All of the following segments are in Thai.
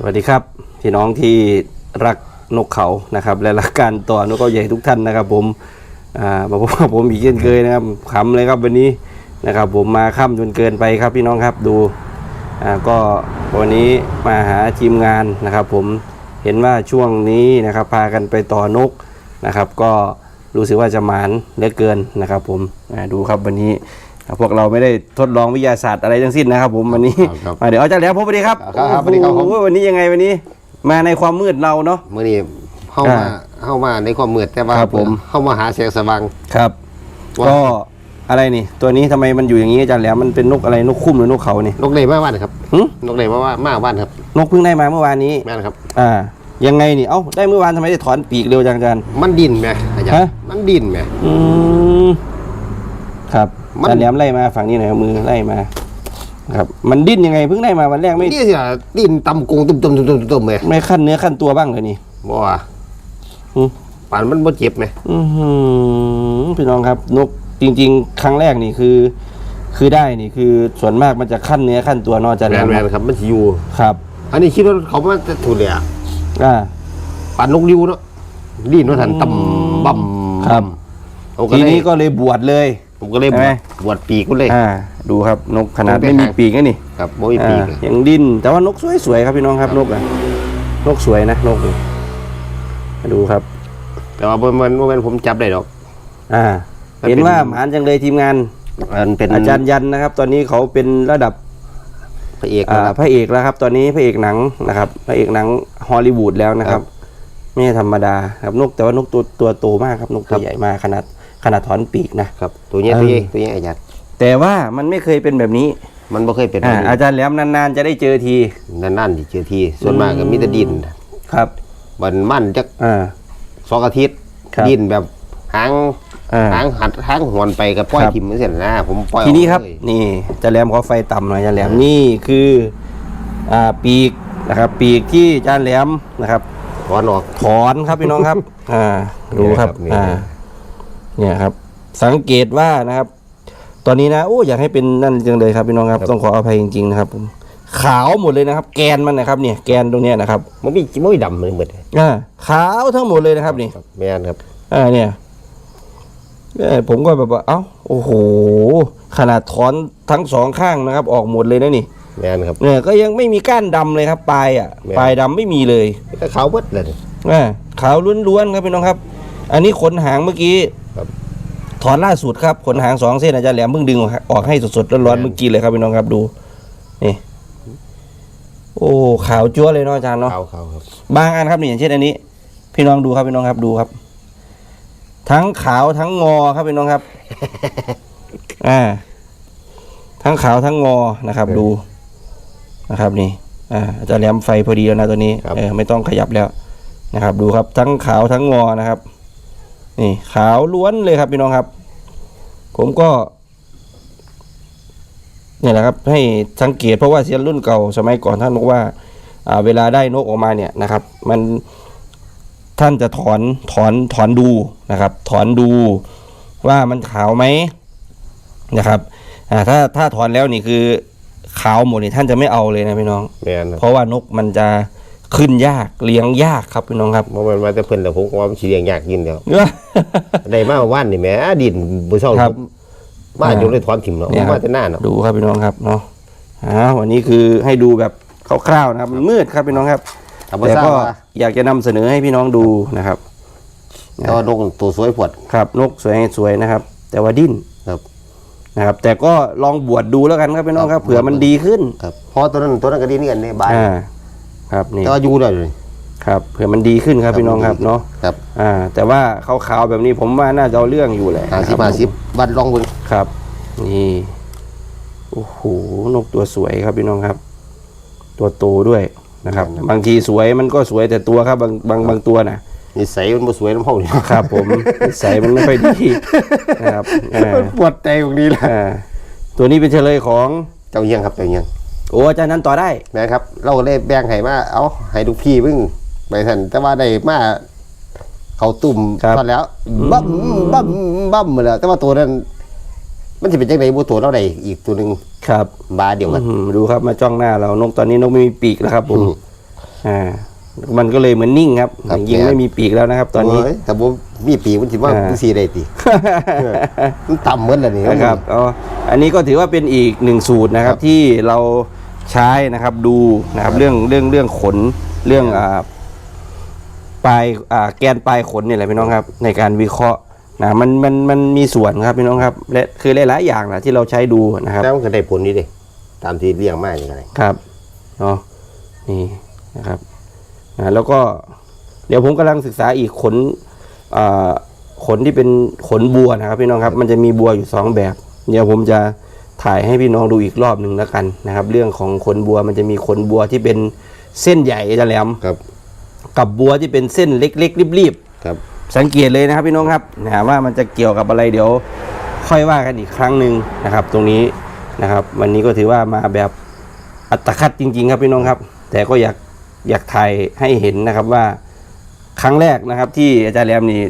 สวัสดีครับพี่น้องที่รักนกเขานะครับ และรักการต่อนกเขาใหญ่ทุกท่านนะครับ ผมอ่ามาพบกับผมอีกเช่นเคยนะครับขำเลยครับวันนี้นะครับ ผมมาค่ำจนเกินไปครับพี่น้องครับดูอ่าก็วันนี้มาหาทีมงานนะครับ ผมเห็นว่าช่วงนี้นะครับ พากันไปต่อนกนะครับ ก็รู้สึกว่าจะหมานเหลือเกินนะครับ ผมดูครับวันนี้ พวกเราไม่ได้ทดลองวิทยาศาสตร์อะไรทั้งสิ้นนะครับ ผมวันนี้ครับมาเดี๋ยวเอาจารย์แล้วพบสวัสดีครับครับครับสวัสดีครับผม โอ้โหวันนี้ยังไงวันนี้ มาในความมืดเราเนาะ มื่อนี้เข้ามาอ่าเข้ามาในความมืดแต่ว่าครับผม เข้ามาหาแสงสว่าง ครับ ว่า ก็อะไรนี่ ตัวนี้ทำไมมันอยู่อย่างนี้อาจารย์แหล้วมันเป็นนกอะไรนกคุ้มหรือนกเขานี่นกเลยมาบ้านครับหึนกเลยมาว่ามาบ้านครับนกเพิ่งได้มาเมื่อวานนี้ แม่นครับ อ่า ยังไงนี่เอ้าได้เมื่อวานทำไมได้ถอนปีกเร็วจังอาจารย์ มันดินไหมอาจารฮะ ย์มันดินไหมอืมครับ มันอาจารย์แหลมไล่มาฝั่งนี้หน่อยเอามือไล่มา ครับ มันดิ้นยังไงเพิ่งได้มาวันแรกไม่นี่สิดินตำกงตุ่มตุ่มตุ่มตุ่มตุ่มไหมไม่ขั้นเนื้อขั้นตัวบ้างเลยนี่บ่ว่าหึป่านมันบ่เจ็บไหมอือหือพี่น้องครับ นกจริง ๆ ครั้งแรกนี่คือ คือได้นี่คือส่วนมากมันจะขั้นเนื้อขั้นตัวนอกจากแม่แล้วนแม่นครับมันสิอยู่ครับ อันนี้คิดว่าเขามาจะถูกเลยอะอ่า ป่านนกริ้วเนาะดินว่าทันตำบั่มครับผมก็ทีเลยนี้ก็เลยบวชเลย ผมก็เลยใช่ไหมบวชปีกมันเลย อ่า ดูครับนกขนาดผมไปไม่มีหาปีกนะนี่ครับบ่มีปีกอ่ายังดิ้นแต่ว่านกสวยๆครับพี่น้องครับนกอะนกสวยนะนกนี่ดูครับ แต่ว่าบ่แมันบ่แมันผมจับได้ดอก อ่ามันเป็นเห็นว่าหมานจังเลยทีมงานมันเป็นอาจารย์ยันนะครับ ตอนนี้เขาเป็นระดับพระเอกอ่านะครับพระเอกแล้วครับ ตอนนี้พระเอกหนังนะครับ พระเอกหนังฮอลลีวูดแล้วนะครับ ไม่ใช่ธรรมดาครับนกแต่ว่านกตัวตัวโตมากครับนกครัตัวบใหญ่มากขนาด ขนาดถอนปีกนะ ครับ ตัวเนี้ยเออตัวเนี้ยตัวเนี้ยอาจารย์แต่ว่ามันไม่เคยเป็นแบบนี้มันบ่เคยเป็นอ่าแบบนี้อาจารย์แหลมนานๆจะได้เจอที นั่นๆที่เจอทีส่วนมากก็มีแต่ดินครับมันมั่นจักอ่า สองอาทิตย์ครับดินแบบหางอ่า หางหัดหางหวนไปกับปล่อยครับทิมไม่เสร็จนะผมปล่อยทีนี้ครับออกเลย นี่อาจารย์แหลมขอไฟต่ำหน่อยอาจารย์แหลมนี่คืออ่าปีกนะครับปีกที่อาจารย์แหลมนะครับ ถอนออก ถอนครับพี่น้องครับ อ่าดูครับ นี่อ่านะครับ เนี่ยครับ สังเกตว่านะครับ ตอนนี้นะโอ้อยากให้เป็นนั่นจังเลยครับพี่น้องครับ ต้องขออภัยจริงๆนะครับผมขาวหมดเลยนะครับ แกนมันนะครับเนี่ยแกนตรงเนี้ยนะครับมันมีมันมีดำเลยหมดเลยอ่าขาวทั้งหมดเลยนะครับนี่ครับแม่นครับอ่าเนี่ยเอ้ยผมก็แบบว่าเอ้าโอ้โห ขนาดถอนทั้งสองข้างนะครับ ออกหมดเลยนะนี่แม่นครับเนี่ยก็ยังไม่มีก้านดำเลยครับปลายอะแม่ปลายดำไม่มีเลยแต่ขาวเบิดเลยอ่าขาวล้วนๆครับพี่น้องครับ อันนี้ขนหางเมื่อกี้ครับ ถอนล่าสุดครับขนหางสองเส้นอาจารย์แหลมเพิ่งดึงออกให้สดๆร้อนๆแม่นเมื่อกี้เลยครับพี่น้องครับดูนี่โอ้ขาวจั๊วเลยเนาะอาจารย์เนาะขาวขาวครับบางอันครับนี่อย่างเช่นอันนี้ พี่น้องดูครับพี่น้องครับดูครับ ทั้งขาวทั้งงอครับพี่น้องครับอ่าทั้งขาวทั้งงอนะครับ ดูนะครับนี่ อ่าอาจารย์แหลมไฟพอดีแล้วนะตัวนี้เออไม่ต้องขยับแล้วนะครับ ดูครับ ทั้งขาวทั้งงอนะครับ นี่ขาวล้วนเลยครับพี่น้องครับ ผมก็เนี่ยแหละครับให้สังเกตเพราะว่าเซียนรุ่นเก่าสมัยก่อนท่านบอกว่าอ่าเวลาได้นกออกมาเนี่ยนะครับ มันท่านจะถอนถอนถอนดูนะครับ ถอนดูว่ามันขาวไหมนะครับอ่าถ้าถ้าถอนแล้วนี่คือขาวหมดนี่ท่านจะไม่เอาเลยนะพี่น้องแม่นครับเพราะว่านกมันจะ ขึ้นยากเลี้ยงยากครับพี่น้องครับเพราะมันมาแต่เพิ่นแต่ผมก็ว่ามันสิเลี้ยงยากยินเดียวได้มาว่านนี่แหมดินบ่เศร้าครับผมมาอยู่เลยถอนถิ่มเนาะเนี่ยครับ มาแต่หน้าเนาะดูครับพี่น้องครับเนาะอ่าวันนี้คือให้ดูแบบคร่าวๆนะครับมันมืดครับพี่น้องครับ ถ้าบ่แต่ทราบก็ว่าอยากจะนำเสนอให้พี่น้องดูนะครับ แต่ว่าดงตัวสวยปวดครับนกสวยสวยนะครับ แต่ว่าดิ้นครับ นะครับ แต่ก็ลองบวชดูแล้วกันครับพี่น้องครับครับเผื่อมันดีขึ้น ครับเพราะตัวนั้นตัวนั้นก็ดีนี่กันในบ้านอ่า ครับนี่แต่ว่าอยู่ได้เลยครับเผื่อมันดีขึ้นครับพี่น้องครับเนาะครับอ่าแต่ว่าขาวๆแบบนี้ผมว่าน่าจะเอาเรื่องอยู่แหละห้าสิบครัห้าสิบบัตรลองเบิ่งครับ นี่โอ้โหนกตัวสวยครับพี่น้องครับ ตัวโตด้วยนะครับ บางทีสวยมันก็สวยแต่ตัวครับบางบางบางตัวนะนิสัยมันบ่สวยน้ำเฮานี่ครับ ผมนิสัยมันไม่ค่อยดีนะครับอ่ามันปวดใจตรงนี้แหละอ่าตัวนี้เป็นเฉลยของเจ้าเยี่ยงครับเจ้าเยี่ยง โอ้อาจารย์นั้นต่อได้แม่ครับ เราเลยแบ่งให้มาเอาให้ลูกพี่เพิ่งไปท่านแต่ว่าได้มาเขาตุ่มครับ ตอนแล้วบั้มบั้มบั้มหมดแล้วแต่ว่าตัวนั้น มันจะเป็นจังไดบ่ตัวเราได้อีกตัวหนึงครับบาเดียวกัน อื้อหือดูครับมาจ้องหน้าเรานกตอนนี้นกไม่มีปีกแล้วครับผมอืมอ่า มันก็เลยเหมือนนิ่งครับครับยิงแก ไม่มีปีกแล้วนะครับ ตอนนี้ โยแต่ผมมีปีมันสิว่าอ่ามันสีได้ติเออมันต่ำเหมือนแล้วนี่ นะครับอ๋ออันนี้ก็ถือว่าเป็นอีกหนึ่งสูตรนะครับครับที่เรา ใช้นะครับดูนะครับเรื่องเรื่องเรื่องขนเรื่องอ่าปลายอ่าแกนปลายขนเนี่ยแหละพี่น้องครับ ในการวิเคราะห์นะมันมันมันมีส่วนครับพี่น้องครับและคือหลายๆอย่างนะที่เราใช้ดูนะครับแล้วมันก็ได้ผลนี่เด้ตามที่เลี้ยงมาอย่างไรครับเนาะนี่นะครับอ่าแล้วก็เดี๋ยวผมกำลังศึกษาอีกขนอ่าขนที่เป็นขนบัวนะครับพี่น้องครับ มันจะมีบัวอยู่สองแบบ เดี๋ยวผมจะ ถ่ายให้พี่น้องดูอีกรอบหนึ่งแล้วกันนะครับ เรื่องของขนบัวมันจะมีขนบัวที่เป็นเส้นใหญ่จะแหลมครับ กับบัวที่เป็นเส้นเล็กๆรีบๆครับสังเกตเลยนะครับพี่น้องครับนะฮะว่ามันจะเกี่ยวกับอะไรเดี๋ยว ค่อยว่ากันอีกครั้งหนึ่งนะครับ ตรงนี้นะครับ วันนี้ก็ถือว่ามาแบบอัตคัดจริง ๆ ครับพี่น้องครับ แต่ก็อยากอยากถ่ายให้เห็นนะครับว่าครั้งแรกนะครับ ที่อาจารย์แหลมนี่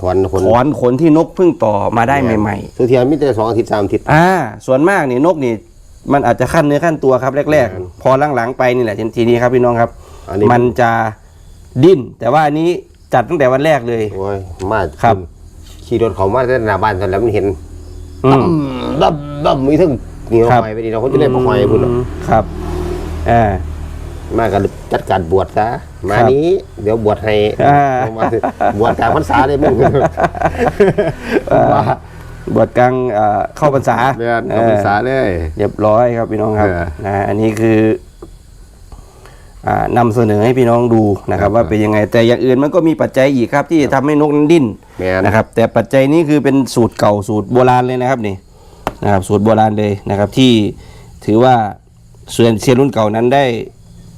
ถอนคนถอนขนที่นกเพิ่งต่อมาได้ใหม่ทุกทีมีแต่สองอาทิตย์สามอาทิตย์ๆอ่า ส่วนมากนี่นกนี่ มันอาจจะขั้นเนื้อขั้นตัวครับแรกอืมๆพอหลังๆไปนี่แหละทีนี้ครับพี่น้องครับอันนี้มันจะดิ้น แต่ว่าอันนี้จัดตั้งแต่วันแรกเลยโอ้ยมาครับ ขี่รถเขามาแต่หน้าบ้านตอนแล้วมันเห็นอืมดับดับมีทั้งเหนียวครับหอยไปดีเราเขาจะได้มาหอยบุญครับอ่ามากันจัดการบวชซะ มาครับนี้เดี๋ยวบวชให้อ่าเอามาบวชกลารพรรษาเลยมึงว่าบทกลางเอ่อเข้าพรรษาเรียนกลารพรรษาเลยเรียบร้อยครับพี่น้องครับเออนะอันนี้คืออ่านำเสนอให้พี่น้องดูนะครับครับว่าเป็นยังไงแต่อย่างอื่นมันก็มีปัจจัยอีกครับ ที่ทำให้นกนั้นดิ้นแม่นนะครับ แต่ปัจจัยนี้คือเป็นสูตรเก่าสูตรโบราณเลยนะครับนี่นะครับ สูตรโบราณเลยนะครับที่ถือว่าเซียนเซียนรุ่นเก่านั้นได้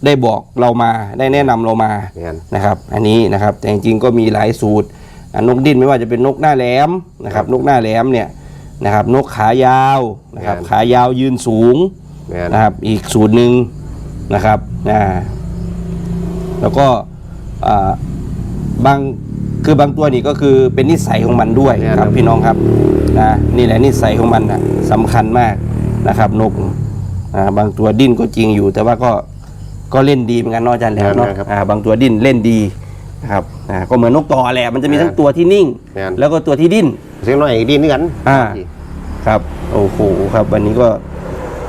ได้บอกเรามาได้แนะนำเรามาแม่น นะครับ อันนี้นะครับแต่จริงๆก็มีหลายสูตรอะนกดิ้นไม่ว่าจะเป็นนกหน้าแหลมนะครับ นกหน้าแหลมเนี่ยนะครับ นกขายาวนะครับครับขายาวยืนสูง แม่นนะครับ อีกสูตรหนึ่งนะครับนะแล้วก็อ่าบางคือบางตัวนี่ก็คือเป็นนิสัยของมันด้วยครับพี่น้องครับนะนี่แหละนิสัยของมันนะสำคัญมากนะครับ นกอ่าบางตัวดิ้นก็จริงอยู่ แต่ว่าก็ ก็เล่นดีเหมือนกันเนอกจากแล้วเนาะครับอ่าบางตัวดิ้นเล่นดีนะครับอ่าก็เหมือนนกต่อแหละมันจะมีทั้งครับตัวที่นิ่งครับแล้วก็ตัวที่ดิ้น เสียงหน่อยดีนี่กันอ่า ครับโอ้โหครับวันนี้ก็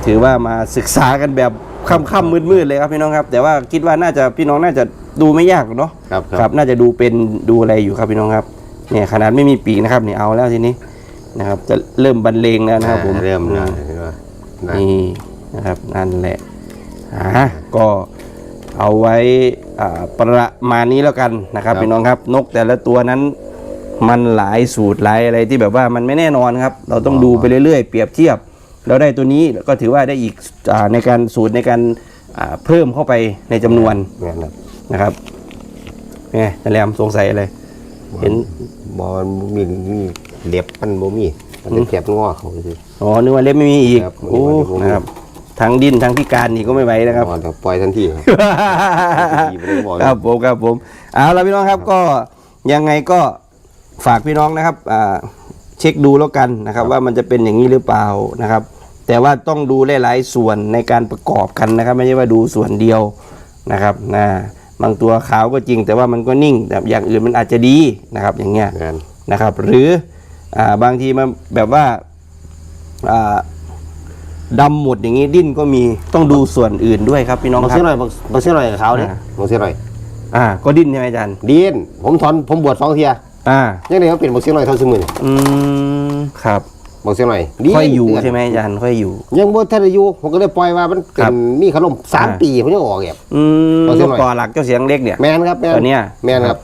ถือว่ามาศึกษากันแบบค่ำๆมืดๆเลยครับพี่น้องครับ แต่ว่าคิดว่าน่าจะพี่น้องน่าจะดูไม่ยากหรอกเนาะครับครับน่าจะดูเป็นดูอะไรอยู่ครับพี่น้องครับเนี่ยขนาดไม่มีปีกนะครับนี่เอาแล้วทีนี้นะครับ จะเริ่มบรรเลงแล้วนะครับผมเริ่มอืนะมนี่นะครับนั่นแหละ อ่าก็เอาไว้อ่าประมาณนี้แล้วกันนะครับพี่น้องครับนกแต่ละตัวนั้นมันหลายสูตรหลายอะไรที่แบบว่ามันไม่แน่นอนครับ เราต้องดูไปเรื่อยๆ เปรียบเทียบ เราได้ตัวนี้ก็ถือว่าได้อีกอาในการสูตรในการอ่าเพิ่มเข้าไปในจำนวนแม่นครับนะครับไงนั่นแหละสงสัยอะไรเห็นบอลมีมีเล็บมันบ่มีมันจะแคบงอเขาสิอ๋อนึกว่าเล็บไม่มีอีกครับโอ้นึกว่าเล็บไม่มีนะครับ ทั้งดิ้นทั้งพิการนี่ก็ไม่ไหวนะครับบอลปล่อยทันทีครับไม่ได้บอกครับผมครับผมเอาละพี่น้องครับก็ยังไงก็ฝากพี่น้องนะครับอ่าเช็คดูแล้วกันนะครับ ว่ามันจะเป็นอย่างนี้หรือเปล่านะครับ แต่ว่าต้องดูหลายๆส่วนในการประกอบกันนะครับ ไม่ใช่ว่าดูส่วนเดียวนะครับนะบางตัวขาวก็จริง แต่ว่ามันก็นิ่งแต่อย่างอื่นมันอาจจะดีนะครับ อย่างเงี้ย แม่นนะครับหรืออาบางทีมันแบบว่าอ่า ดำหมดอย่างนี้ดิ้นก็มีต้องดูส่วนอื่นด้วยครับพี่น้องบางครัเสียบ หน่อยบางบางเสียหน่อยกับเขาเนี่ยอ่า บางเสียหน่อยอ่า ก็ดิ้นใช่ไหมอาจารย์ดีนผมถอนผมบวชสองเทียอ่า ยังไงเขาเป็นบางเสียหน่อยเท่าสมือนี่อืมครับ บางเสียหน่อยดีนค่อยอยู่ใช่ไหมอาจารย์ค่อยอยู่ ยังบ่ทันได้อยู่ผมก็เลยปล่อยว่ามันเป็ครันบมีขนมสามอ่า ปีผมยังออกแบบอืมเอาเสียหน่อยต่อหลักเจ้าเสียงเล็กเนี่ย แมนครับแมนตัวเนี้ย แมนครับ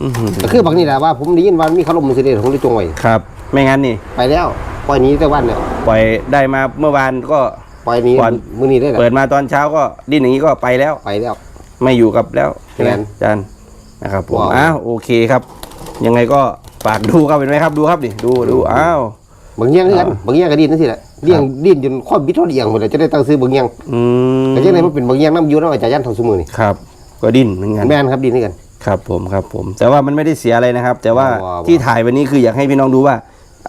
อื้อหือก็คือบางนี่แหละว่าผมได้ยินว่ามีขนมมันสิเดผมเลยจงไว้ครับ ไม่งั้นนี่ ไปแล้วปล่อยหนี้แต่วันเนี่ยปล่อยได้มาเมื่อวานก็ ปล่อยหนี้ก่อน มื้อนี้ได้แหละเปิดมาตอนเช้าก็ดิ้นอย่างนี้ก็ไปแล้ว ไปแล้ว ไม่อยู่กับแล้วใช่ไหมแม่นอาจารย์นะครับผมว้าว อ้าวโอเคครับ ยังไงก็ฝากดูครับเห็นไหมครับดูครับดิดูดูอ้าว บางเงี้ยงคือกันอ่าบางเงี้ยงก็ดิ้นนั่นสิแหละเลี้ยงดิ้นจนข้อบิดทอดเอียงหมดเลยจะได้ตั้งซื้อบางเงี้ยงอืมแต่ยังไงมันเป็นบางเงี้ยงน้ำอยูน้ำอาจารย์ยันทองสมือนี่ครับ ก็ดิ้นเหมือนกัน แม่นครับดิ้นนี่กัน ครับผมครับผม แต่ว่ามันไม่ได้เสียอะไรนะครับ แต่ว่าว้าวที่ถ่ายวันนี้คืออยากให้พี่น้องดูว่า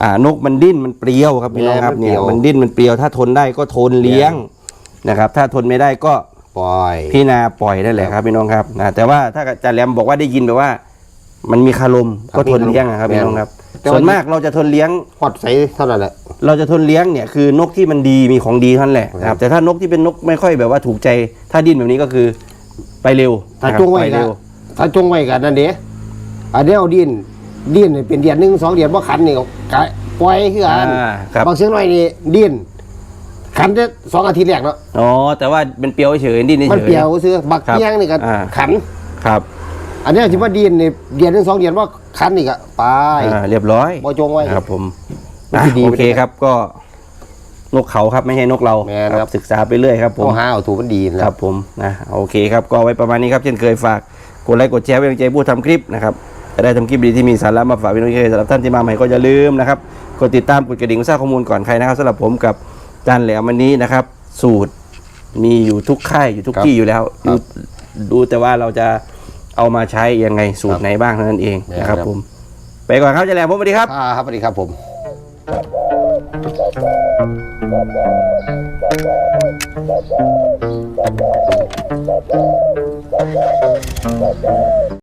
อ่านกมันดิ้นมันเปรี้ยวครับพี่น้องครับแม่มันเปรี้เนี่ยยวมันดิ้นมันเปรี้ยวถ้าทนได้ก็ทนเลี้ยงนะครับ ถ้าทนไม่ได้ก็ปล่อยพี่นาปล่อยนั่นแหละครับพี่น้องครับนะแต่ว่าถ้าอาจารย์แหลมบอกว่าได้ยินแบบว่า มันมีคารมครับก็ทนเลี้ยงอะครับมีพี่คารมน้องครับแต่ว่าส่วนมากเราจะทนเลี้ยงฮอดใสเท่านั้นแหละเราจะทนเลี้ยงเนี่ยคือนกที่มันดีมีของดีเท่านั้นแหละนะครับแต่ถ้านกที่เป็นนกไม่ค่อยแบบว่าถูกใจ ถ้าดิ้นแบบนี้ก็คือไปเร็วถ้านะครับจงไว้ไปกัเร็นวถ้าจงไว้กันนั่นเด้อันเดียวดิน ดินนี่เป็นเดือนหนึ่งสองเดือนบ่ขันนี่ก็กะปล่อยคือกันอ่าครับ บางเสียงหน่อยนี่ดินขันได้สองอาทิตย์แรกเนาะอ๋อแต่ว่าเป็นเปรียวเฉยๆดิ้นเฉยๆมันเปรียวซื้อบักครับเกี้ยงนี่ก็อ่า ขัน ครับอันเนี้ยที่ว่าดินนี่เดือนหนึ่งสองเดือนว่าขันนี่ก็ไปอ่าเรียบร้อยบ่จงไว้ ครับผมมันอะดีโอเคครับก็นกเขาครับไม่ใช่นกเราแม่นครับ ศึกษาไปเรื่อยครับผมโอ้หาเอาถูกมันดีนะ ครับผมนะโอเคครับ ก็ไว้ประมาณนี้ครับ เช่นเคยฝากกดไลค์กดแชร์เป็นกำลังใจผู้ทำคลิปนะครับ จะได้ทำคลิปดีที่มีสาระมาฝากพี่น้องเช่นเคยสำหรับท่านที่มาใหม่ก็อย่าลืมนะครับกดติดตามกดกระดิ่งทราบข้อมูลก่อนใครนะครับสำหรับผมกับจานแหลมวันนี้นะครับ สูตรมีอยู่ทุกค่ายอยู่ทุกที่อยู่แล้วดูดูแต่ว่าเราจะเอามาใช้ยังไงสูตรไหนบ้างเท่านั้นเองนะครับ ผม ไปก่อนครับจานแหลมผมสวัสดีครับอ่าครับสวัสดีครับผม Thank